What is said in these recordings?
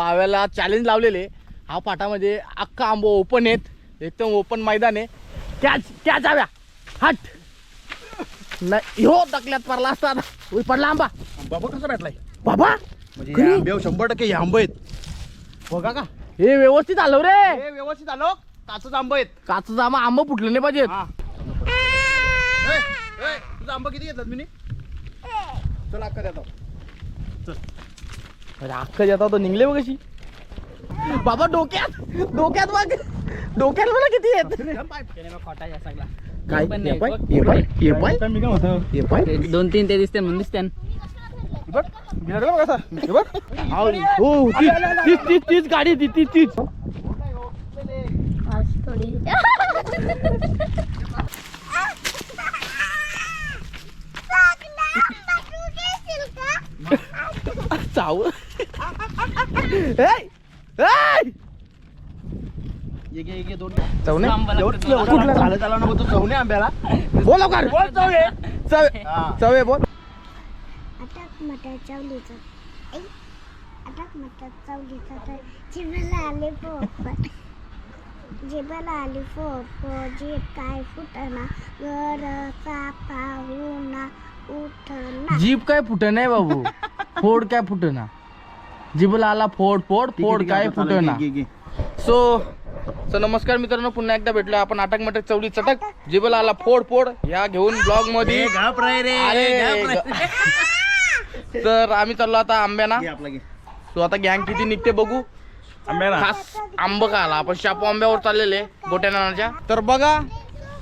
आव्याला challenge लावलेले. हा पाठामध्ये अख्खा आंबो ओपन आहेत. एकदम ओपन मैदान आहे. कॅच कॅच आव्या हट. नाही हो तकल्यात पडला असता. उई, पडला आंबा. बाबा कसा भेटलाय? बाबा म्हणजे खरी? हे आंबे शंभर टक्के हे आंबे आहेत. बघा का हे व्यवस्थित आलो रे. हे व्यवस्थित आलो. काचच आंबे आहेत. काच आंबा आंबा फुटलं नाही पाहिजेत. हा. ए, ए, तुझा आंबा किती घेतलात मी चल अक्का देतो अरे अख्खा जाता तो निघले बघ कशी बाबा डोक्यात डोक्यात बघ. डोक्यात बघा किती आहेत. काय? पण ये नाही, पाय बघ. ये पाय ये पाय. मी काय म्हणतो? ये पाय. ते दोन तीन ते दिसते म्हणून दिसते हे हो तीच तीच गाडी ती तीच तीच. चाव. चवणे कुठला? आला नको तू चवणे आंब्याला. बोल लवकर. चवे चवे हा. चवे बोल. अटक मटर चावलीचा. अटक मटर चावलीचा तर जिभेला आले पोपट. जिभेला आली फोप जे काय फुटना गरचा पाहुणा उठना. जीभ काय फुट नाही बाबू? फोड काय फुट आला फोड फोड फोड काय फुट ना. सो सो नमस्कार मित्रांनो पुन्हा एकदा भेटलो आपण अटक मटक चवडी चटक. जिबल आला फोड फोड या घेऊन ब्लॉगमध्ये ए, घाप रे रे अरे, घाप रे. तर आम्ही चाललो आता आंब्याना. सो आता गँग किती निघते बघू. आंब्याला. खास आंब का आला आपण शापू आंब्यावर चाललेले गोट्या नानाच्या. तर बघा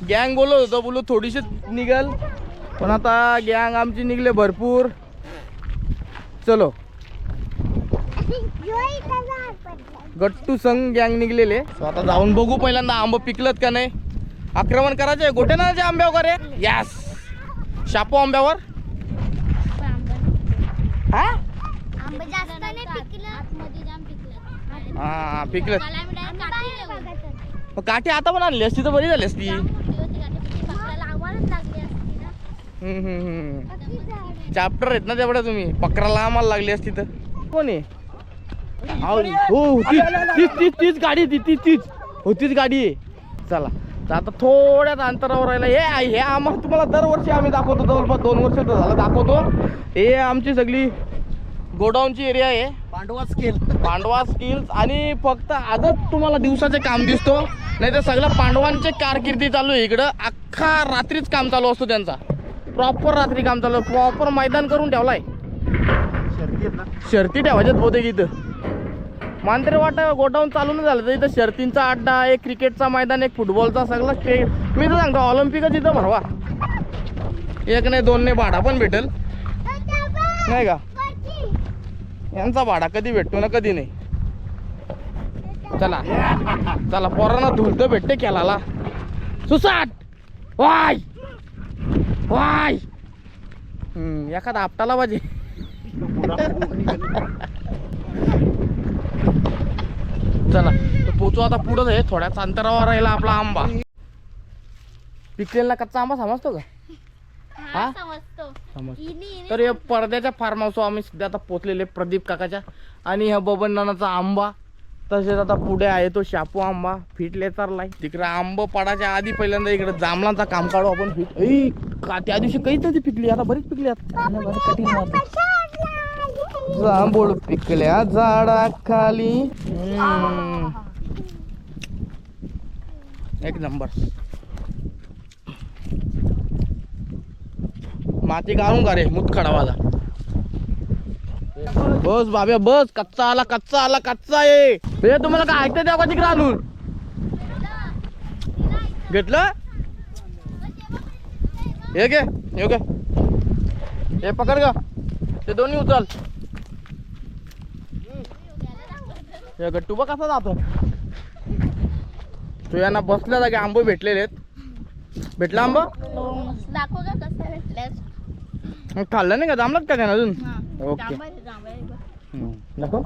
गँग बोलत होतं बोलू थोडीशी निघल. पण आता गँग आमची निघले भरपूर. चलो जोई त्याचा हात पडला गट्टू संघ गँग निघलेले. आता जाऊन बघू पहिल्यांदा आंब पिकलत का नाही. आक्रमण करायचे गोटे नानाच्या आंब्यावर का रे? Yes shampoo आंब्यावर. हा? आंबे जास्त नाही पिकलं. आतमध्ये जाम पिकलं. हा पिकलत काठी आता पण आणली असती तर बरी झाली असती. ना. चॅप्टर आहेत ना तेवढ्या तुम्ही. पकडायला आम्हाला लागली असती तर. कोण हो तीच तीच तीच तीच गाडी ती तीच तीच. हो तीच गाडी आहे. चला. तर आता थोड्याच अंतरावर राहिला. हे हे आम्हाला तुम्हाला दरवर्षी आम्ही दाखवतो. जवळपास दोन वर्ष तर झालं दाखवतो. हे आमची सगळी गोडाऊनची एरिया आहे. पांडवा स्केल पांडवा स्किल्स आणि फक्त आजच तुम्हाला दिवसाचे काम दिसतो. नाही तर सगळं पांडवांचे कारकिर्दी चालू आहे इकडं. अख्खा रात्रीच काम चालू असतो त्यांचा. प्रॉपर रात्री काम चालू प्रॉपर मैदान करून ठेवलाय. शर्ती ठेवायच्यात बहुतेक इथं. मांजरे वाटा गोडाऊन चालू नाही झालं तर इथं शर्तींचा अड्डा एक क्रिकेटचा मैदान एक फुटबॉलचा सगळा खेळ मी तर सांगतो ऑलिम्पिकच इथं भरवा. एक नाही दोन नाही भाडा पण भेटेल. नाही का? यांचा भाडा कधी भेटतो ना कधी नाही. चला. चला पोरांना धुलतं भेटते खेळाला सुसाट! वाय! वाय! एखादा आपटाला पाहिजे. चला तर पोचू आता पुढंच आहे थोड्याच अंतरावर राहिला आपला आंबा. पिकलेला कच्चा आंबा समजतो का? हा? समजतो. तर हे पडद्याच्या फार्म हाऊस आम्ही सध्या आता पोचलेले प्रदीप काकाच्या आणि ह्या बबन नानाचा आंबा. तसेच आता पुढे आहे तो शापू आंबा. फिटले चाललाय. तिकडे आंब पडाच्या आधी पहिल्यांदा इकडे जांभळांचा काम काढू आपण. फिट का त्या दिवशी काहीच पिकली आता बरीच पिकली आता. कठीण. जांभूळ पिकल्या झाडाखाली. एक नंबर. माती गाळून का रे मुतखडावाला? बस बाब्या बस. कच्चा आला कच्चा आला कच्चा ये. हे तुम्हाला काय ऐकतं द्या तिकडे आणून घेतलं? हे घे हे घे. हे पकड ग. ते दोन्ही उचल. हे गट्टू बघ कसा जातो. तू यांना बसल्या जागी आंबे भेटलेले आहेत. भेटला आंबा? दाखव का कसं खाल्लं नाही का? जमलात का काय अजून ओके. हम्म. नको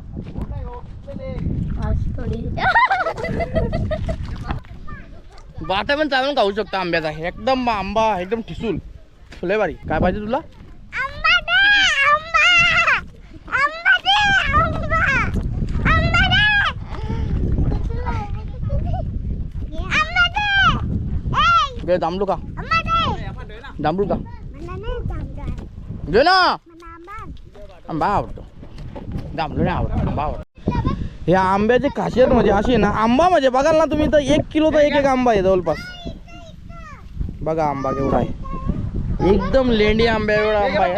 बाटा पण चालून खाऊ शकतो आंब्याचा. एकदम आंबा एकदम ठिसूल. फुले भारी काय पाहिजे तुला? दे दाम लुका दाम लुका 가. 누나. 안 봐, 또. 나무로 나, 안 봐. आंबे आंब्याची खासियत म्हणजे अशी ना आंबा मज़े बघाल ना तुम्ही तो एक किलो तो एक एक आंबा है जवळपास बघा आंबा केवढा आहे एकदम लेंडी आंबे एवढा आंबा आहे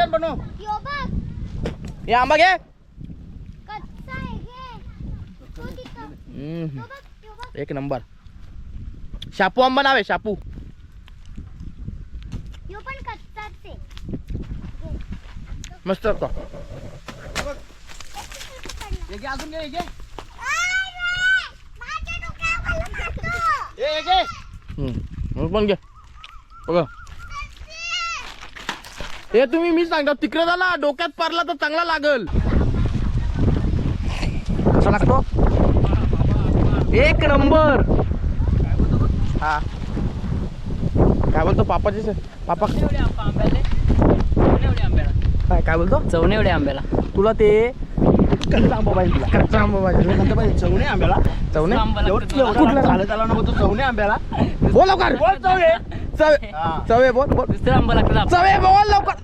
ये आंबा घे एक नंबर शापू आंबा नाव आहे शापू मस्त हे अजून घे हे. हे. मग पण घे. बघा. हे तुम्ही मी सांगतो तिकडे ना डोक्यात पारला तर चांगला लागल. कसा लागतो? एक नंबर. हा. काय बोलतो पापाची से- पापा काय बोलतो? चवणे आंब्याला. तुला ते कच्चा आंबा पाहिजे तुला. कच्चा आंबा पाहिजे नंतर पाहिजे चवणे आंब्याला. चवणे? आंबा लागतो एवढं तुला. एवढं कुठला? चालत आला नको तू चवणे आंब्याला. बोल लवकर. बोल चवे. चवे. चवे बोल बोल. दुसरा आंबा लागतो चवे बोल लवकर.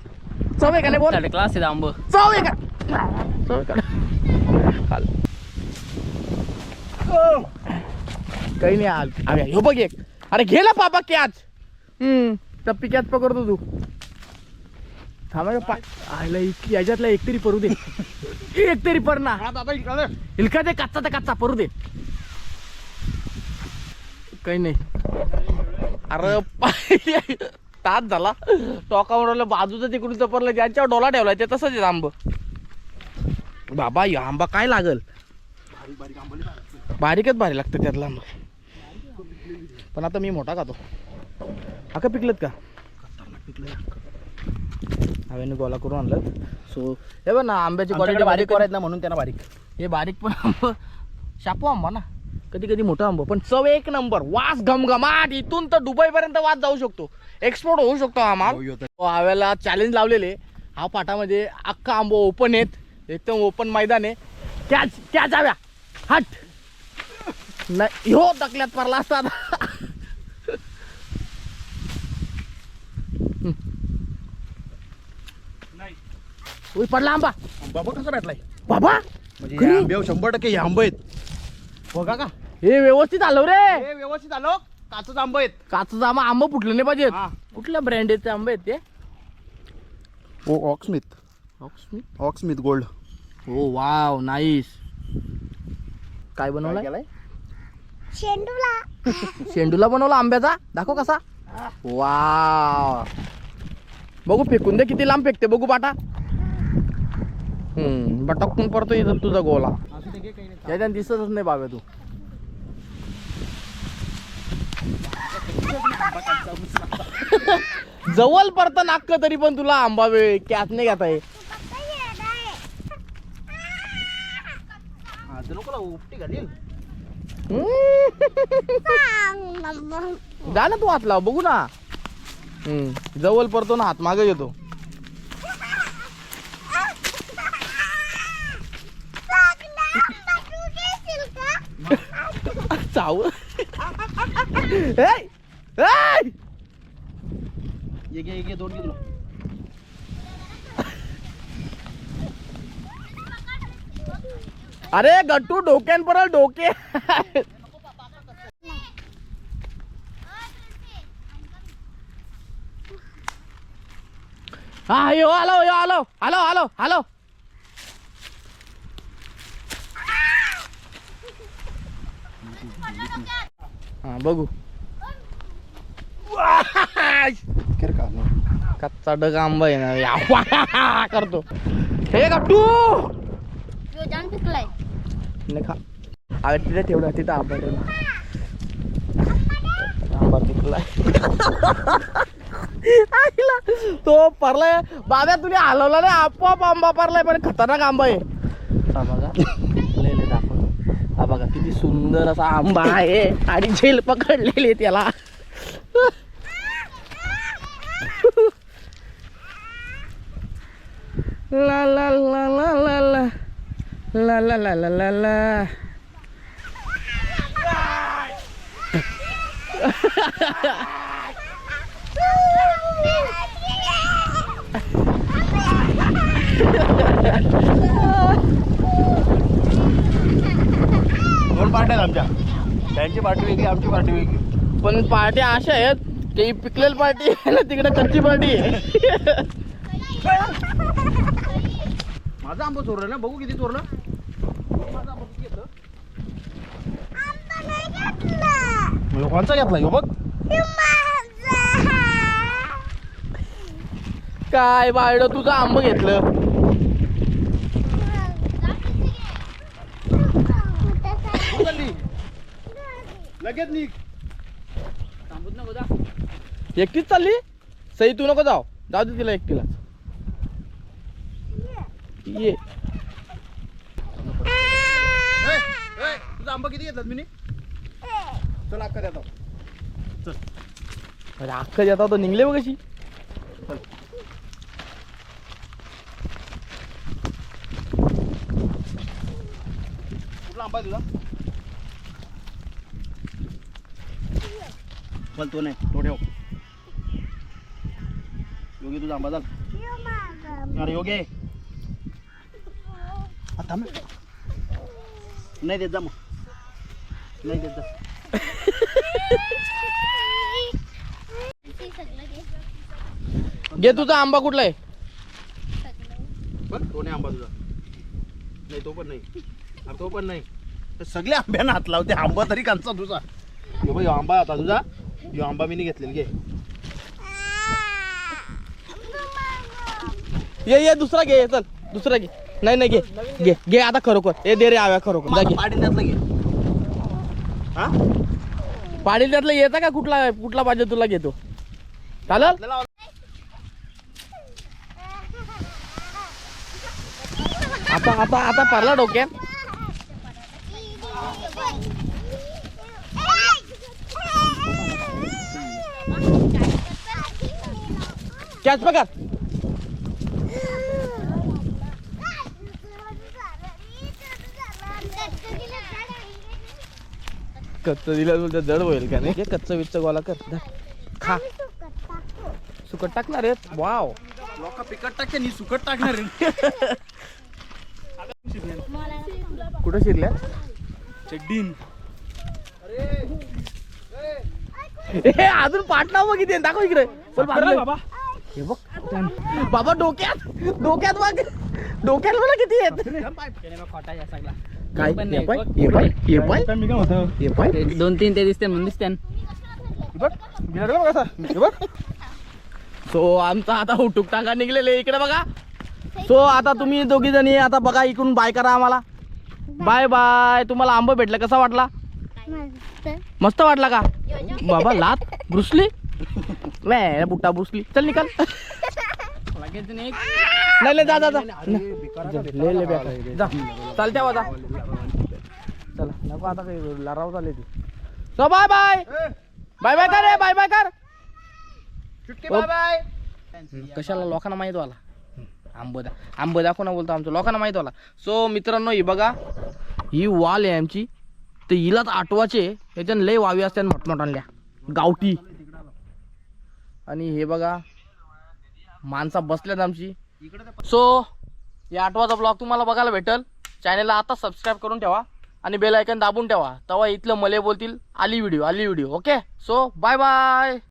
चवे का नाही बोल क्लास आहे आंब. चवे का चवे का चाल काही नाही आल. अरे ह्यो बघ एक. अरे घे ना पापा कॅच. हम्म. टप्पी कॅच पकडतो तू. थांबा पा आयला इतकी याच्यातला एक तरी परू दे. एक तरी पर ना. हा इलका दे कच्चा तर कच्चा परू दे. काही नाही. अरे पाय- तास झाला. टोकावर बाजूचं तिकडून चपरलं ज्यांच्यावर डोला ठेवलाय ते तसंच आहे आंब. बाबा या आंबा काय लागल? बारीकच भारी लागतं त्यातला आंबा. पण आता मी मोठा खातो. हा का? पिकलेत का हवेने गोला करून आणलं सो हे बघ ना आंब्याची क्वालिटी बारीक बारीक करायचं ना म्हणून त्यांना बारीक. हे बारीक पण आंब शापू आंबा ना. कधी कधी मोठा आंबा पण चव एक नंबर. वास घमघमाट. इथून तर दुबई पर्यंत वास जाऊ शकतो. एक्सपोर्ट होऊ शकतो हा माल. हो. हव्याला चॅलेंज लावलेले. हा पाठामध्ये अख्खा आंबा ओपन आहेत. एकदम ओपन मैदान आहे. कॅच कॅच हव्या हट. नाही हो टकल्यात पडला असता उई, पडला आंबा बाबा कसा भेटलाय बाबा म्हणजे खरी? हे शंभर टक्के हे आंबे आहेत. बघा का? हे व्यवस्थित आलो रे. हे व्यवस्थित आलो. काचच आंबे आहेत. काचा आंबा आंबा फुटले नाही पाहिजेत. कुठल्या ब्रँडेडचे आंबे आहेत ते? ओ ऑक्समिथ ऑक्समिथ गोल्ड हो वाव नाईस काय बनवलाय? केलाय? शेंडूला. शेंडूला बनवला आंब्याचा? दाखव कसा. वाव बघू फेकून दे किती लांब फेकते. बघू बाटा. हम्म. बटकून पडतो इथं तुझा गोला. त्याच्यानं दिसतच नाही बाबा तू. जवळ पडतं नाक्क तरी पण तुला आंबा वेळ कॅच नाही घेता येत लोकला उपटी घालील. जा ना तू हात लाव बघू ना. हम्म जवळ पडतो ना हात मागे येतो เสาร์ अरे गट्टू डोके पर डोके। हाँ यो आलो यो आलो आलो आलो। हा बघू. केर का कच्चा डग आंबा आहे ना करतो. हे नाही खा. अरे तिथे ठेवला तिथं आंबा ठेवला आंबा पिकलाय. आईला, तो परलाय. बाब्या तुम्ही हलवला नाही आपोआप आंबा परलाय पण खतरनाक आंबा आहे. दाखव. हा बघा किती सुंदर असा आंबा आहे आणि झेल पकडलेली आहे त्याला ला ला ला ला ला ला ला ला ला ला ला ला पार्ट्या आहेत आमच्या. त्यांची पार्टी वेगळी आमची पार्टी वेगळी. पण पार्ट्या अशा आहेत की पिकलेल पार्टी आहे ना तिकडे कच्ची पार्टी आहे. माझा आंबा चोरला ना बघू किती चोरलं. कोणचा घेतला? ह्यो बघ. काय बायड तुझं आंब घेतलं कुठं चालली लगेच निघ. थांबूच नको जा. एकटीच चालली? सई तू नको जाऊ. जाऊ दे तिला एकटीला. ये. ए, ए, तुझा आंबा किती घेतलात मी चल अक्का देतो चल. अरे अख्खा जाता तो निघले बघ कशी कुठला आंबा आहे तुझा? चल तो नाही. तो ठेव. योगी तुझा आंबा चाल. अरे योगी. थांब ना. नाही देत जा मग. नाही देत जा. घे तुझा आंबा कुठला आहे? बघ तो नाही आंबा तुझा. नाही तो पण नाही. अरे तो पण नाही. सगळे आंब्यानं हात लावते. आंबा तरी कांचा तुझा. आंबा आता तुझा. ह्यो आंबा मी नाही घेतलेला घे ये ये दुसरा घे चल दुसरा घे. नाही नाही घे घे घे आता खरोखर ए दे रे आव्या खरोखर जा घे. पाडी त्यातलं घे. हा? पाडील त्यातलं येतं का कुठला कुठला पाहिजे तुला घेतो? चालेल? आता आता आता पडला डोक्यात. कॅच पकड कच्च दिलं तुला जड होईल का नाही कच्च विच्च गोला कर. खा सुकट टाकणार आहेत वाव लोक पिकट टाकते नि सुकट टाकणार आहे. कुठं शिरल्या चड्डीन ए अजून पाठ नाव किती आहे? दाखव इकडे. बाबा हे बघ बाबा डोक्यात डोक्यात बघ. डोक्यात बघ किती आहेत. काय? हे पाय हे पाय हे पाय. मी काय होतं हे पाय. दोन तीन ते दिसते म्हणून दिसते बघ बिलाडला बघ असा हे बघ. सो आमचा आता हुटूक टाका निघलेले इकडे बघा. सो आता तुम्ही दोघी जणी आता बघा इकडून बाय करा आम्हाला. Bye bye. तुम्हाला आंबा भेटला कसा वाटला? मस्त. वाटला का? बाबा लात. ब्रुसली? नाही बुट्टा ब्रुसली चल निकाल। लगेच नाही नाही नाही, जा जा। जा ले ले. जा चालत्या वाजा चला नको आता काही लराव चालले ती। So bye bye bye bye कर रे बाय बाय कर. बाय बाय कशाला लोकांना माहीत वाला आंब दा आंब दाखव ना बोलतो आमचं लोकांना माहीत वाला सो मित्रांनो ही बघा ही वाल आहे आमची. तर हिलाच आठवाचे ह्याच्यानं लय वावी असतात मोठमोठाल्या. गावठी. आणि हे बघा माणसा बसल्यात आमची. सो या आठवाचा ब्लॉग तुम्हाला बघायला भेटल. चॅनलला आता सबस्क्राईब करून ठेवा आणि बेल आयकन दाबून ठेवा. तेव्हा इथलं मले बोलतील आली व्हिडिओ आली video okay so bye bye